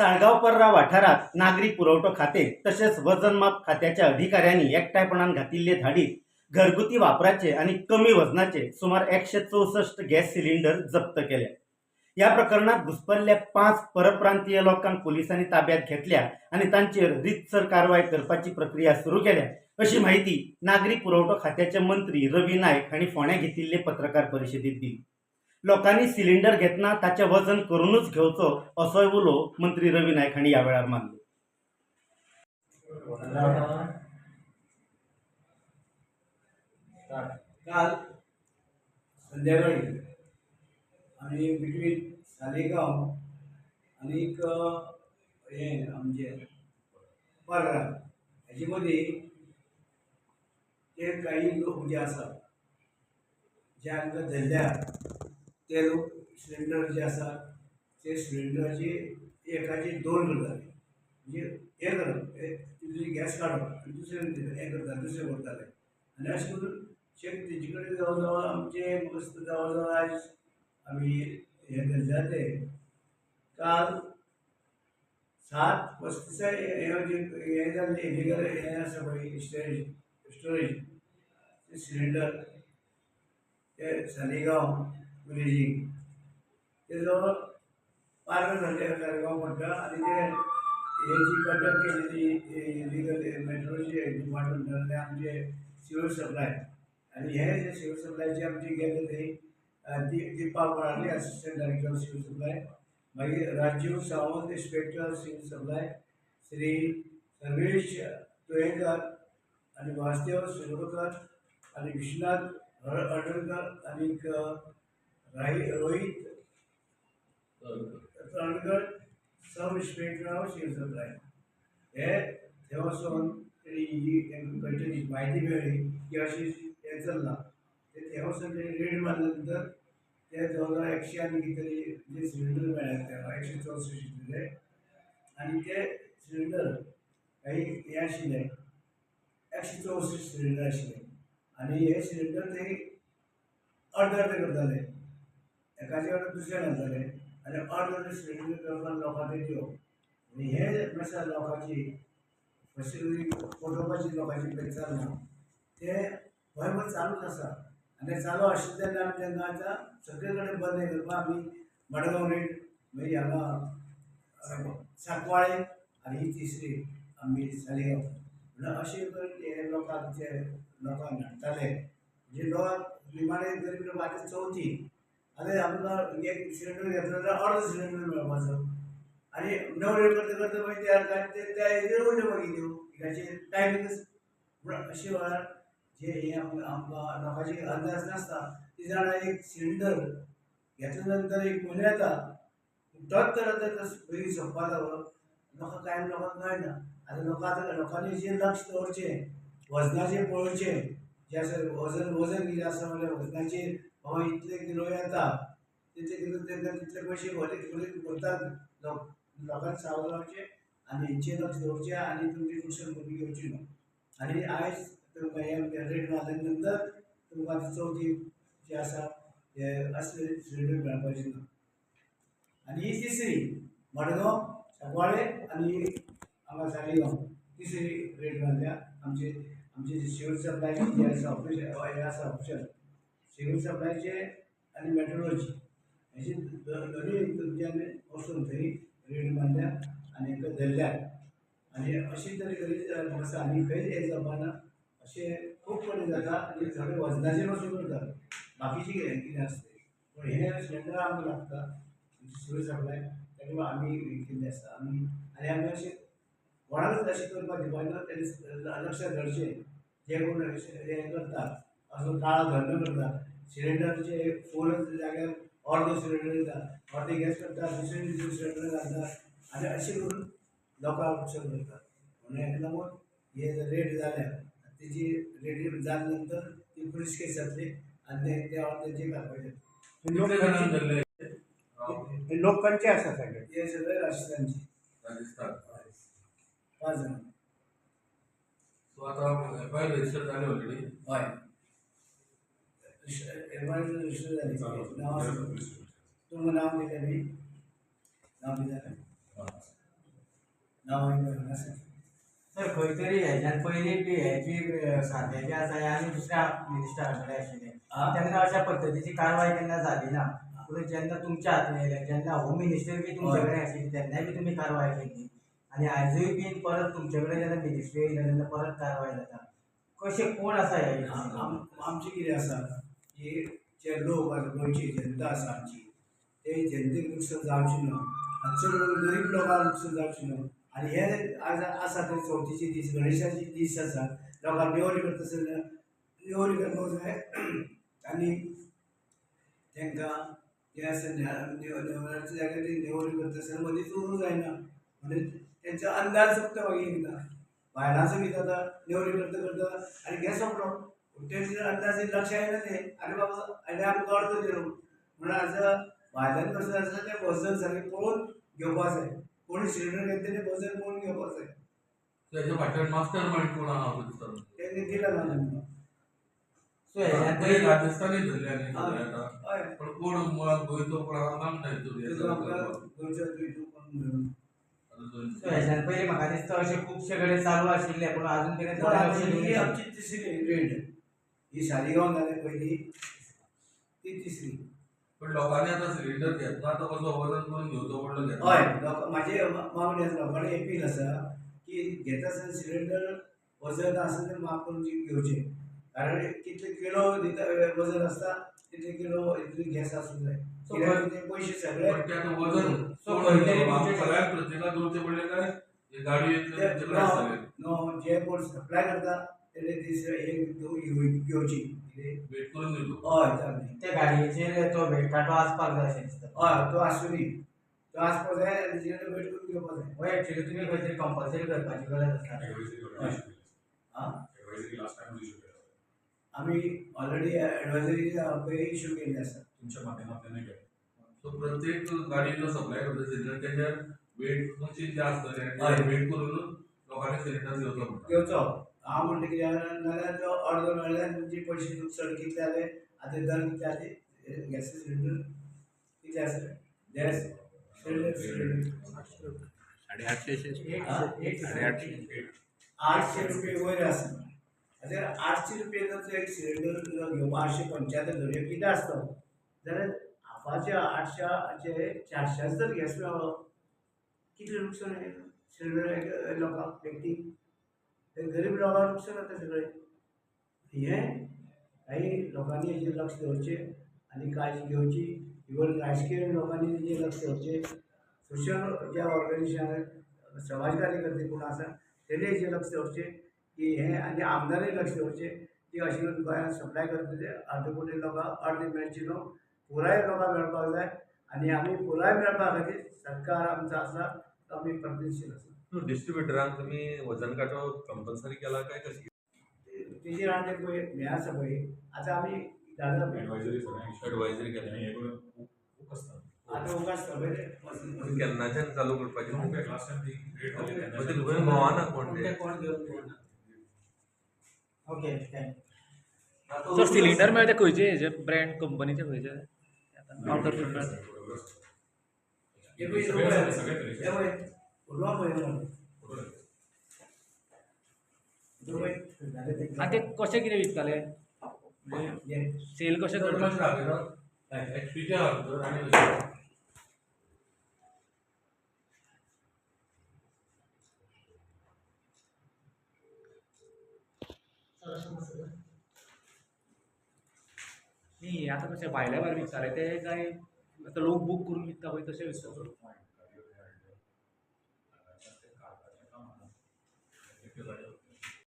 साळगाव पर्रा वाठारात नागरी पुरवठो खाते तसेच वजनमाप खात्याच्या अधिकाऱ्यांनी एकटायपणान घातिल्ले धाडीत घरगुती वापराचे आणि कमी वजनाचे सुमार एकशे चौसष्ट गॅस सिलिंडर जप्त केले. या प्रकरणात घुसपल्ल्या पाच परप्रांतीय लोकांक पोलिसांनी ताब्यात घेतल्या आणि तांचेर रितसर कारवाय करपाची प्रक्रिया सुरू केल्या. अशी माहिती नागरी पुरवठो खात्याचे मंत्री रवी नायक हांणी फोंड्या घेतिल्ले पत्रकार परिशदेत दिली. लोकांनी सिलिंडर घेतना ताचें वजन करूनच घेवचो असोय उलो मंत्री रवी नायक हांणी ह्या वेळार मारलो काल संध्याकाळी आमी बिटवीन सालेगांव आनीक हे आमचे पर्रा हेजे मदीं ते काही लोक जे आसा जे आमकां धरल्या ते जे आसा ते सिलिंडराची एकाची दोन करताले म्हणजे हे करप गॅस काडप आनी दुसरें हें करता दुसरें करताले आनी अशें करून शेक तेजे कडेन आमचे आयज आमी हे धरल्या ते काल सात हे आसा पळय स्टोरेज स्टोरेज सिलिंडर, ते सालिगांव ब्रिजिंग ते जवळ पार्ल जाल्ले सालिगांव म्हणटा आनी ते हे जी कंडक्ट केलेली इलिगल मेट्रोची डिपार्टमेंटातले आमचे सिव्हिल सप्लाय आनी हे जे सिव्हिल सप्लायचे आमचे गेले थंय दिपा पळाली असिस्टंट डायरेक्टर सिव्हिल सप्लाय मागीर Rajeev Sawant inspector civil supply Shri Sarvesh Tuyekar आनी वासदेव शिरोडकर आनी विश्वनाथ हळ हळदणकर आनीक राही Rohit inspector of civil supply हे थंय वचून ही खंय तरी म्हायती मेळ्ळी की अशी हें चल्लां ते थंय वचून तेणी रेड मारल्या नंतर ते जवळ जवळ एकशे आनी कितें तरी जे सिलिंडर मेळ्ळे तेव्हा एकशे चौसष्ट इतले आनी ते सिलिंडर काही हे आशिल्ले एकशे चौसष्ट सिलिंडर आशिल्ले आनी हे सिलिंडर थंय अर्द अर्द करताले एकाचे वांगडा दुसऱ्या घालताले आनी अर्द अर्द सिलिंडर करपाक लोकांक ते आनी हे आसा लोकांची फॅसिलिटी पोटोवपाची लोकांची पळय चलना ते गोंयभर चालूच आसा आनी चालू आशिल्ले तेन्ना आमी तेन्ना आतां सगळे कडेन बंद करपाक आमी मडगांव रेट मागीर हांगा साकवाळे आनी ही तिसरी आमी सालिगांव म्हणल्यार अशें करून हे लोकांक जे लोकांक हाडटाले म्हणजे लोक निमाणे गरीब लोक आतां चवथी आणि आमकां एक सिलिंडर घेतलो जाल्यार अर्ध सिलिंडर मेळपाचो आनी नव करता करता मागीर ते काय ते त्या हेजेर उरले मागीर त्यो टायमिंगच म्हणून अशे वेळार जे हे आमकां लोकांचे अंदाज नासता ती जाणा एक सिलिंडर घेतल्या नंतर एक म्हयनो येता तोच तर आतां तस पयलीं सोंपपा लागलो लोकांक कांय लोकांक कळना आतां लोकां आतां लोकांनी जे लक्ष दवरचें वजनाचेर पळोवचें जे आसा वजन वजन कितें आसा म्हणल्यार वजनाचेर बाबा इथले किलो येता तिथे किलो त्यांना तिथले पैसे भरले भरले भरतात लोक लोकांना सावध रावचें आणि हेंचेर लक्ष दवरचें आणि तुमची नुकसान करून घेवची ना आणि आयज तुमकां हे रेट मारल्या नंतर तुमकां चवथी जे आसा हे असले सिलिंडर मेळपाचे ना आणि ही तिसरी मडगांव सांकवाळे आणि हांगा सालिगांव तिसरी रेट घाल्ल्या आमचे आमचे जे सिव्हिल सप्लाय जे आसा ऑफिस हे आसा ऑप्शन सिव्हिल सप्लायचे आनी मेट्रोलॉजी. हेचे दोन्ही तुमच्याने वचून थंय रेट मारल्या आनी ताका धरल्या. आनी अशी तरे करीत आसा आनी खंय हें जावपाना अशें खूब कडेन जाता आनी सगळे वजनाचेर वचून करतात बाकीचे कितें कितें आसता पूण हे सिलिंडर आमकां लागता. सिव्हिल सप्लाय ताका आमी हे केल्ले आमी आनी आमी अशें कोणाकच अशें करपाक दिवपाना तेणी लक्ष धरचें जे कोण हें करतात. असो काळा धंदो करता. सिलिंडरचे फूल जाग्यार अर्दो सिलिंडर दिता. अर्दे गॅस करता दुसरे दुसरे सिलिंडर घालता. आनी अशें करून लोकांक नुकसान करतात. म्हणून हेका लागून हे रेट जाल्या तेजी रेटी जाल्या नंतर ती पुलीस केस जातली आनी ते त्या तेजे घालपाचे लोक खंयचे- हे आसा सगळे? हे सगळे राजस्थानचे. राजस्थान. पांच जाण. सो आता आर रजिस्टर झाले ऑलरेडी हय. एडवान्स रजिस्टर जाली नांव नाव नांव दिलें नांव आसा सर खंय तरी हेज्यान पयलीं बी हेची अ, आसा आनी दुसऱ्या मिनिस्टरा कडेन आशिल्ले तेन्ना अशा पद्दतीची कारवाय केन्ना जाली ना पूण जेन्ना तुमच्या हातीन येयलें जेन्ना होम मिनिस्टर बी तुमचे कडेन आशिल्ली तेन्नाय बी तुमी कारवाय केली आनी आजूय बी परत तुमचे कडेन जेन्ना मिनिस्ट्री येयले तेन्ना परत कारवाय जाता कशें कोण आसा हे आमचें कितें आसा की जे लोक आसा गोंयची जनता आसा आमची ते जनतेक नुकसान जावचें ना आनी चड करून गरीब लोकांक नुकसान जावचें ना आनी हे आज आसा ते चवथीचे दीस गणेशाचे दीस आसा लोकांक नेवरी करता आसतना नेवरी करपाक जाय आनी तांकां जे आसा नेवराच्या जाग्यार ते नेवरी करता आसतना मदींच उरूंक जायना. म्हणजे तेंचो अंदाज चुकता मागीर एकदां बायलांचो कितें जाता नेवरी करता करता आनी गॅस सोंपलो अंदाज लक्ष ते आरे बाबा अर्द दिलो म्हणून आतां भायल्यान कसो आसा तें वजन सारकें पळोवन घेवपा जाय कोणी सिलिंडर घेता तेणे वजन पळोवन घेवपा जाय त्याच्या फाटल्यान मास्टर माइंड कोण आहा दिसता दिलं ना तेंकां सो पयलीं राजस्थानी धरले आनी हय. पण कोण मुळात गोंयचो कोण आहा नाम नाही तो सो हेज्यान पयलीं म्हाका दिसता अशें खुबशे कडेन चालू आशिल्ले पूण ना ना. आमची तिसरी रेड ही सालिगांव जाले पयली ती तिसरी. पण लोकांनी आतां सिलिंडर घेतना आतां कसो वजन करून घेवचो पडलो हय म्हाजे मागणी आसा लोकांनी अपील आसा की घेता आसतना सिलिंडर वजन आसा तें माप करून घेवचें कारण कितले किलो दिता वजन आसता तितले किलो इतली गॅस आसूंक जाय ते पयशे सगळे ते वजन सगळ्याक प्रत्येकाक दवरचें पडलें काय हे गाडयो ते नो जे कोण सप्लाय करता तेणे दीस एक घेव- घेव- घेवची कितें वेट करून दिवचो हय चालली त्या गाडयेचेर तो भेटकाटो आसपाक जाय अशें दिसता हय तो आसूनी तो आसपाक जाय आनी तेजे कडेन वेट करून घेवपा जाय हो एक्चुअली तुमी खंय तरी कंपल्सरी करपाची गरज आसा आं आमी ऑलरेडी एडवायजरी पळय इश्यू केल्ली आसा तुमच्या माध्यमातल्यान घ्या सो प्रत्येक गाडयेचो सप्लाय करता सिलिंडर तेजेर वेट मशीन जे आसतलें हय. ते वेट करून लोकांनी सिलिंडर घेवचो पडटा घेवचो हांव म्हणटा कितें नाल्यार तो अर्द मेळ्ळ्यार तुमचे पयशे चड कितले जाले आतां दर कितले जाले गॅस सिलिंडर कितले आसा गॅस सिलिंडर साडे आठशे साडे आठशे आठशे रुपये वयर आसा जर आठशे रुपयाचो एक सिलिंडर घेवपा आठशे पंच्यात्तर धरया कितें आसता जाल्यार हाफाचे आठशाचे चारशांचो जर गॅस मेळ्ळो कितलें येयलें सिलिंडर लोकांक व्यक्तीक हे गरीब लोकांना नुकसान जाता सगळें. हें काही लोकांनी हेजेर लक्ष दवरचें आनी काळजी घेवची इवन राजकीय लोकांनी तेजेर लक्ष दवरचें सोशल ज्या ऑर्गनायझेशन समाज कार्यकर्ते कोण आसा तेणे हेजेर लक्ष दवरचें की हें आनी आमदारय लक्ष दवरचें की अशें करून गोंयांत सप्लाय करता ते अर्द कोटी लोकांक अर्दे मेळचे न्हू पुराय लोकांक मेळपाक जाय आनी आमी पुराय मेळपा खातीर सरकार आमचो आसा तो आमी प्रयत्नशील आसा डिस्ट्रीब्युटरांक तुमी वजन कांटो कंपल्सरी केला काय कशी तेजेर आनी पळय हें आसा पळय आतां आमी सगळ्यांक एडवायझरी केल्या हे करून खूप खूप असतात आतां उगाच केन्नाच्यान चालू करपाची खंय भोंवना कोण ते ते कोण घेवन. ओके सर सिलिंडर मेळटा खंयचे हेजे ब्रँड कंपनीचे खंयचे काउंटर हे पळय सगळे कितें विकताले म्हणजे सेल कशें करता न्ही आतां कशें भायल्या भायर विकताले ते काय आतां लोक बूक करून विकता पळय तशें विकता